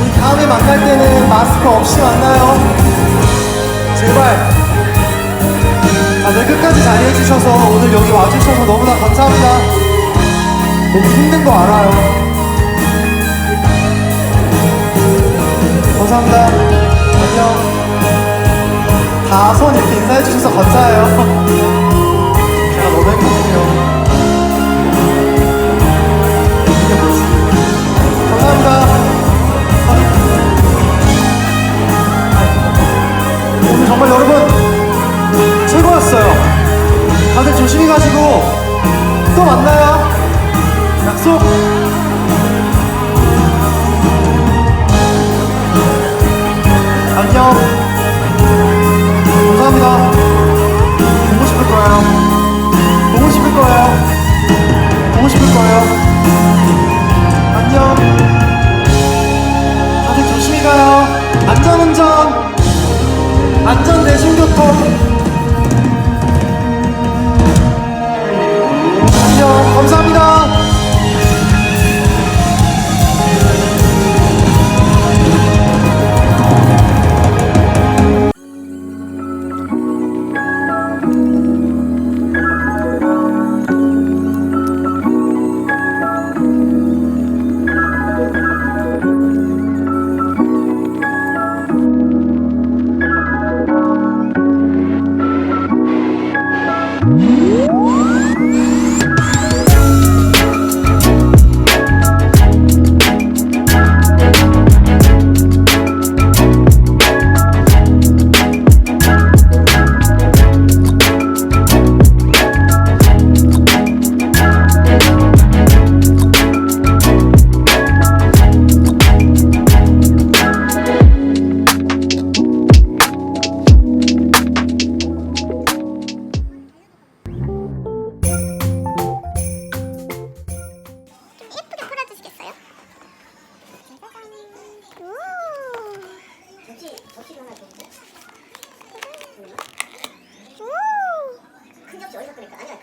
우리 다음에 만날 때는 마스크 없이 만나요 제발 다들 끝까지 자리해주셔서 오늘 여기 와주셔서 너무나 감사합니다. 너무 힘든 거 알아요. 감사합니다. 안녕. 다선 이렇게 인사해주셔서 감사해요. 제가 너무 행복해요. 만나요. 약속. 안녕. 감사합니다. 보고 싶을 거예요. 보고 싶을 거예요. 보고 싶을 거예요. 안녕. 다들 조심히 가요. 안전운전. 안전 대중교통. Mm-hmm.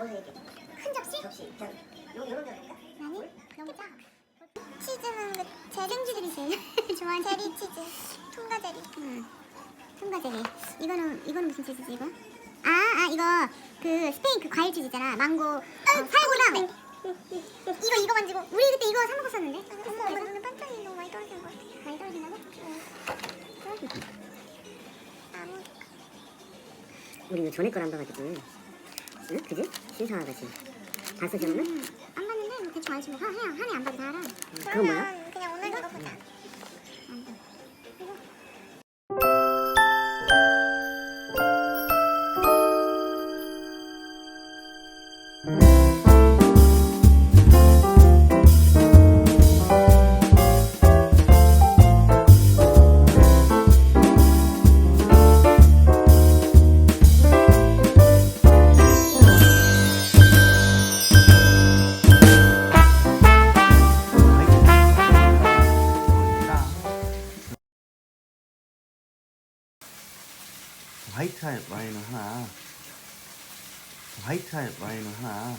어디서 끓일까? 아니야 거기서 이렇게 큰 접시? 접시 저기 요 요런 데 끓일까? 아니 너무 작아. 치즈는 그 재생치들이 제일 좋아하는 제리 치즈. 통과 제리. 응. 통과 제리. 이거는 이거는 무슨 치즈지 이거? 아, 아 이거 그 스페인 그 과일 치즈 있잖아. 망고, 어, 살구랑 이거 이거 만지고 우리 그때 이거 사 먹었었는데. 이거 눈에 반짝이 너무 많이 떨어지는 것 같아. 많이 떨어지나봐? 아무 우리 이거 전에 거란 봐가지고 응? 그지? 신사같이 다 쓰셨나? 음, 안 봤는데 뭐 대충 알지 뭐. 하, 해, 한해 안 봐도 다 알아. 그건 뭐야? 그냥 오늘 이거 보자. 화이트 와인을 하나. 화이트 와인을 하나